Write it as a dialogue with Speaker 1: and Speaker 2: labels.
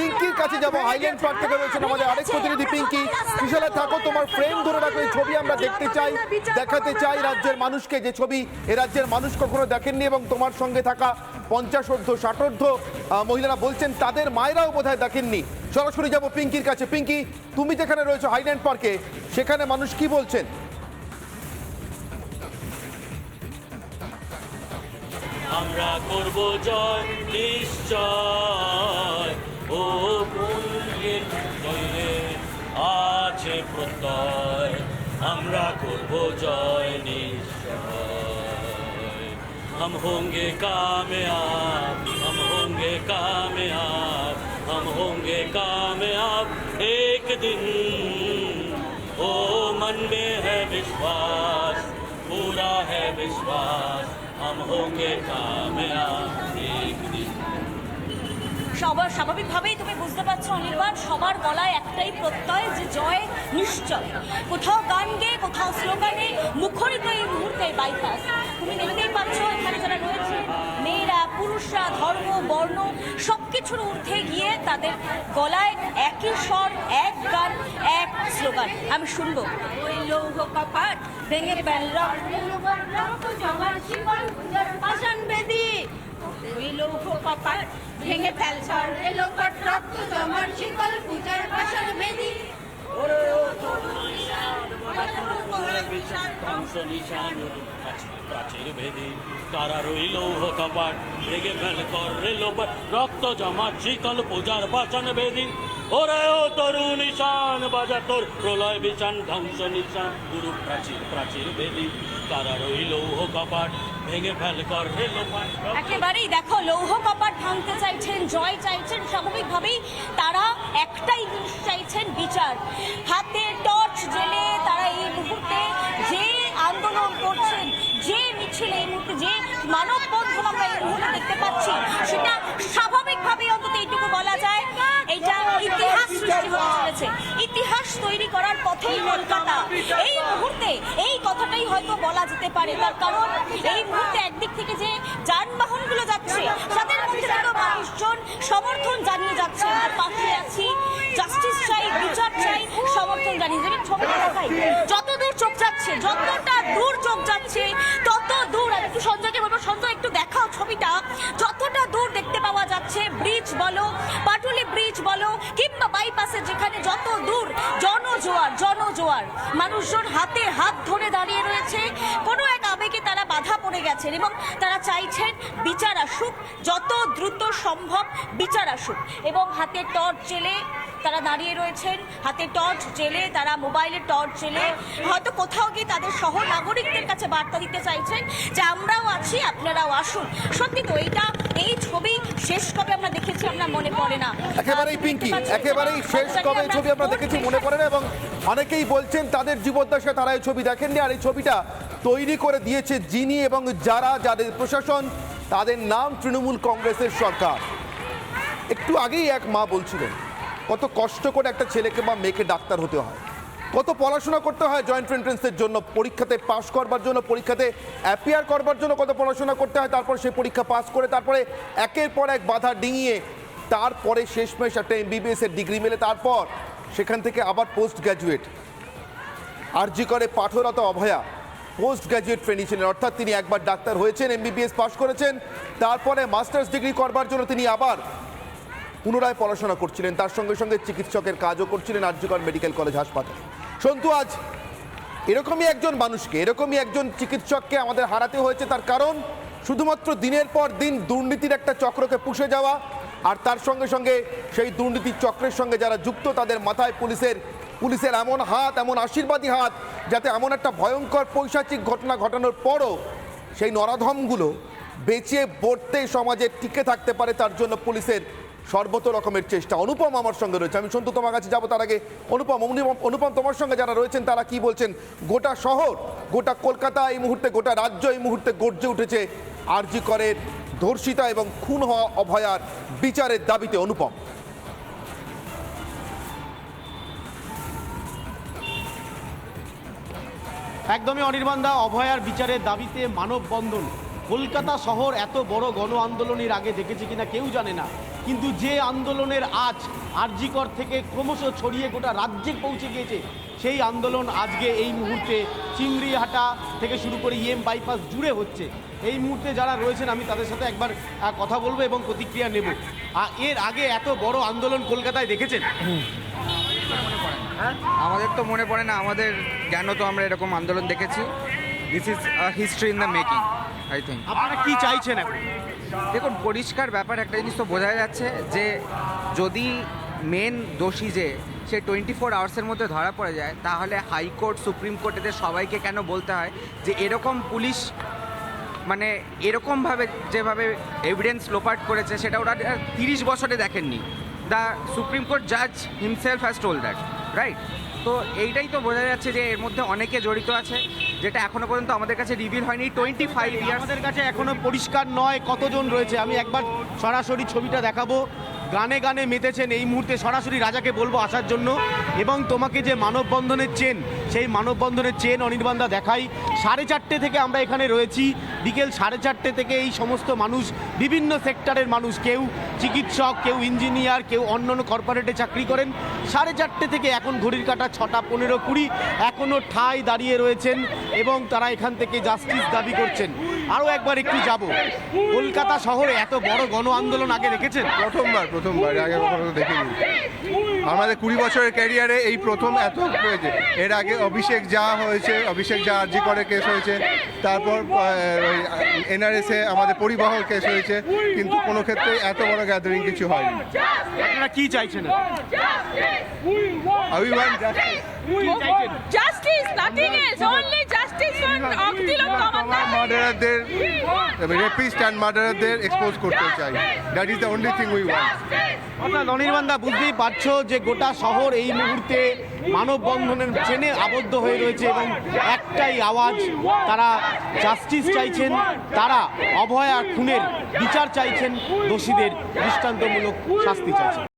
Speaker 1: পিঙ্কির কাছে যাব। Highland park থেকে রয়েছেন আমাদের আরেক প্রতিনিধি পিঙ্কি বিশালে থাকো, তোমার ফ্রেম ধরে রাখো, এই ছবি আমরা দেখতে চাই, দেখাতে চাই রাজ্যের মানুষকে। যে ছবি এ রাজ্যের মানুষ কখনো দেখেননি এবং তোমার সঙ্গে থাকা পঞ্চাশ অর্ধ ষাটোর্ধ মহিলারা বলছেন তাদের মায়েরাও বোধহয় দেখেননি। সরাসরি যাব পিঙ্কির কাছে। পিঙ্কি তুমি যেখানে রয়েছো হাইল্যান্ড পার্কে সেখানে মানুষ কি বলছেন?
Speaker 2: আমরা করব জয় নিশ্চয়। हम होंगे कामयाब हम होंगे कामयाब हम होंगे कामयाब एक दिन ओ मन में है विश्वास पूरा है विश्वास हम होंगे कामयाब एक दिन
Speaker 3: সবার স্বাভাবিকভাবেই তুমি বুঝতে পারছো অনির্বাণ সবার গলায় একটাই প্রত্যয় যে জয় নিশ্চয় কোথাও গান গেয়ে কোথাও স্লোগানে মুখরিত এই মুহূর্তে বাইপাস তুমি দেখতেই পাচ্ছ এখানে যারা রয়েছে, মেয়েরা, পুরুষরা, ধর্ম, বর্ণ সব কিছুর ঊর্ধ্বে গিয়ে তাদের গলায় একই স্বর, এক গান, এক স্লোগান। আমি শুনব। ওই লৌহ কপাট ভেঙে পাষাণ ওই লৌহ
Speaker 4: রক্ত জমার শিকল পূজার বাসন বেদি।
Speaker 2: ধ্বংস নিশান কারা রইল কপাট ভেঙে ফেল কর রেল রক্ত জমা শিকল পূজার বাসন বেদি ওরে ও তরু নিশান বাজা তোর প্রলয় বিছান ধ্বংস নিশান গুরু প্রাচীর প্রাচীর বেদি কারা রইল কপাট ভেঙে ফেল কর রেল
Speaker 3: একেবারেই দেখো, লৌহ কপাট ভাঙতে চাইছেন, জয় চাইছেন, স্বাভাবিকভাবেই তারা একটাই জিনিস চাইছেন, বিচার। হাতে টর্চ জেলে তারা এই মুহূর্তে যে আন্দোলন করছেন, যে মিছিল এই মুহূর্তে যে মানব বন্ধন আমরা এই মুহূর্তে দেখতে পাচ্ছি, সেটা স্বাভাবিকভাবেই অন্তত এইটুকু বলা যায়, এটা ইতিহাস সৃষ্টি হতে চলেছে। ইতিহাস তৈরি করার পথেই কলকাতা। এই মুহূর্তে এই কথাটাই হয়তো বলা যেতে পারে, তার কারণ এই মুহূর্তে একদিক থেকে যে যানবাহনগুলো যাচ্ছে, তাদের মধ্যে থেকেও মানুষজন সমর্থন জানিয়ে যাচ্ছে। আর পাশে আছি জাস্টিস চাই, বিচার চাই, সমর্থন জানিয়ে যাবে ছবিটা দেখাই। যাচ্ছে যতটা দূর চোখ যাচ্ছে, তত দূর, আমি একটু সঞ্জয়কে বলব, সঞ্জয়, একটু দেখাও ছবিটা। যতটা দূর দেখতে পাওয়া যাচ্ছে ব্রিজ বলো, পাটুলি ব্রিজ বলো, কিংবা বাইপাসে যেখানে যত দূর, জনজোয়ার জনজোয়ার। মানুষজন হাতে হাত ধরে দাঁড়িয়ে রয়েছে। কোনো এক আবেগে তারা বাধা পড়ে গেছেন এবং তারা চাইছেন, বিচার আসুক, যত দ্রুত সম্ভব বিচার আসুক। এবং হাতে টর্চ জেলে তারা দাঁড়িয়ে রয়েছেন হাতে টর্চ জেলে তারা মোবাইলে টর্চ জেলে। হয়তো কোথাও গিয়ে তাদের সহ নাগরিকদের কাছে বার্তা দিতে চাইছেন যে আমরাও আছি আপনারাও আসুন। সত্যি তো এইটা এই ছবি শেষ কবে আমরা দেখেছি আমরা মনে পড়ে না?
Speaker 1: একেবারেই পিঙ্কি একেবারেই শেষ কবে ছবি আমরা দেখেছি মনে পড়ে না এবং অনেকেই বলছেন তাদের জীবদ্দশায় তারা এই ছবি দেখেননি আর এই ছবিটা তৈরি করে দিয়েছে যিনি এবং যারা যাদের প্রশাসন তাদের নাম তৃণমূল কংগ্রেসের সরকার। একটু আগেই এক মা বলছিলেন কত কষ্ট করে একটা ছেলেকে বা মেয়েকে ডাক্তার হতে হয়। কত পড়াশোনা করতে হয় জয়েন্ট এন্ট্রেন্সের জন্য, পরীক্ষাতে পাস করবার জন্য, পরীক্ষাতে অ্যাপিয়ার করবার জন্য কত পড়াশোনা করতে হয়, তারপর সেই পরীক্ষা পাস করে তারপরে একের পর এক বাধা ডিঙিয়ে তারপরে শেষমেশ একটা এমবিবিএস এর ডিগ্রি মেলে, তারপর সেখান থেকে আবার পোস্ট গ্র্যাজুয়েট আরজি করে পাঠরত অভয়া পোস্ট গ্র্যাজুয়েট ট্রেনিং ছিলেন, অর্থাৎ তিনি একবার ডাক্তার হয়েছেন এমবিবিএস পাস করেছেন, তারপরে মাস্টার্স ডিগ্রি করবার জন্য তিনি আবার পুনরায় পড়াশোনা করছিলেন, তার সঙ্গে সঙ্গে চিকিৎসকের কাজও করছিলেন আরজিকর মেডিকেল কলেজ হাসপাতালে। সন্তু, আজ এরকমই একজন মানুষকে, এরকমই একজন চিকিৎসককে আমাদের হারাতে হয়েছে তার কারণ শুধুমাত্র দিনের পর দিন দুর্নীতির একটা চক্রকে পুষে যাওয়া আর তার সঙ্গে সঙ্গে সেই দুর্নীতির চক্রের সঙ্গে যারা যুক্ত, তাদের মাথায় পুলিশের পুলিশের এমন হাত, এমন আশীর্বাদী হাত যাতে এমন একটা ভয়ঙ্কর পৈশাচিক ঘটনা ঘটানোর পরও সেই নরাধমগুলো বেঁচে বর্তে সমাজে টিকে থাকতে পারে, তার জন্য পুলিশের সর্বত রকমের চেষ্টা। অনুপম আমার সঙ্গে রয়েছে। আমি সন্তু তোমার কাছে যাব তার আগে। অনুপম অনুপম তোমার সঙ্গে যারা রয়েছেন, তারা কি বলছেন? গোটা শহর, গোটা কলকাতা এই মুহূর্তে, গোটা রাজ্য এই মুহূর্তে গর্জে উঠেছে আরজি করের ধর্ষিতা এবং খুন হওয়া অভয়ার বিচারের দাবিতে। অনুপম।
Speaker 5: একদমই অনির্বাণদা অভয়ার বিচারের দাবিতে মানববন্ধন। কলকাতা শহর এত বড় গণ আন্দোলনের আগে দেখেছি কিনা কেউ জানে না। কিন্তু যে আন্দোলনের আজ আরজিকর থেকে ক্রমশ ছড়িয়ে গোটা রাজ্যে পৌঁছে গিয়েছে, সেই আন্দোলন আজকে এই মুহূর্তে চিংড়িহাটা থেকে শুরু করে ইএম বাইপাস জুড়ে হচ্ছে। এই মুহূর্তে যারা রয়েছেন, আমি তাদের সাথে একবার কথা বলব এবং প্রতিক্রিয়া নেব। এর আগে এত বড় আন্দোলন কলকাতায় দেখেছেন?
Speaker 6: আমাদের তো মনে পড়ে না, আমাদের জ্ঞান তো আমরা এরকম আন্দোলন দেখেছি? This is history in the making I think
Speaker 5: আপনারা কি চাইছেন এখন?
Speaker 6: দেখুন পরিষ্কার ব্যাপার একটা জিনিস তো বোঝা যাচ্ছে যে যদি মেন দোষী যে সে টোয়েন্টি ফোর আওয়ার্সের মধ্যে ধরা পড়ে যায় তাহলে হাইকোর্ট সুপ্রিম কোর্ট এদের সবাইকে কেন বলতে হয় যে এরকম পুলিশ মানে এরকমভাবে যেভাবে এভিডেন্স লোপাট করেছে সেটা ওরা তিরিশ বছরে দেখেননি। দ্য সুপ্রিম কোর্ট জাজ himself has told that right তো এইটাই তো বোঝা যাচ্ছে যে এর মধ্যে অনেকে জড়িত আছে যেটা এখনও পর্যন্ত আমাদের কাছে রিভিল হয়নি। টোয়েন্টি ফাইভ
Speaker 5: আমাদের কাছে এখনও পরিষ্কার নয় কতজন রয়েছে। আমি একবার সরাসরি ছবিটা দেখাবো। গানে গানে মেতেছেন এই মুহূর্তে সরাসরি রাজাকে বলব আসার জন্য। এবং তোমাকে যে মানববন্ধনের চেন সেই মানববন্ধনের চেন অনির্বাণদা দেখাই। সাড়ে চারটে থেকে আমরা এখানে রয়েছি। বিকেল সাড়ে চারটে থেকে এই সমস্ত মানুষ, বিভিন্ন সেক্টরের মানুষ, কেউ চিকিৎসক, কেউ ইঞ্জিনিয়ার, কেউ অন্য অন্য কর্পোরেটে চাকরি করেন। সাড়ে চারটে থেকে এখন ঘড়ির কাটা ছটা পনেরো কুড়ি এখনও ঠাই দাঁড়িয়ে রয়েছেন এবং তারা এখান থেকে জাস্টিস দাবি করছেন। আরও একবার একটু যাব। কলকাতা শহরে এত বড় গণ আন্দোলন আগে দেখেছেন?
Speaker 7: প্রথমবার প্রথমবার আগে দেখিনি। আমাদের কুড়ি বছরের ক্যারিয়ারে এই প্রথম এত হয়েছে। এর আগে অভিষেক যা হয়েছে, অভিষেক যা আর্জি করে কেস হয়েছে, তারপর এনআরএসে আমাদের পরিবহন কেস হয়েছে কিন্তু কোনো ক্ষেত্রে এত বড় গ্যাদারিং কিছু হয়নি।
Speaker 5: আপনারা কি চাইছেন?
Speaker 7: জাস্টিস
Speaker 8: Abdullah
Speaker 7: রেপিস্ট অ্যান্ড মার্ডারারদের এক্সপোজ করতে চাই। That is the only thing we want
Speaker 5: অর্থাৎ অনির্বাণদা, বুঝতেই পারছ যে গোটা শহর এই মুহূর্তে মানববন্ধনের ট্রেনে আবদ্ধ হয়ে রয়েছে এবং একটাই আওয়াজ, তারা জাস্টিস চাইছেন, তারা অভয়া খুনের বিচার চাইছেন, দোষীদের দৃষ্টান্তমূলক শাস্তি চাইছেন।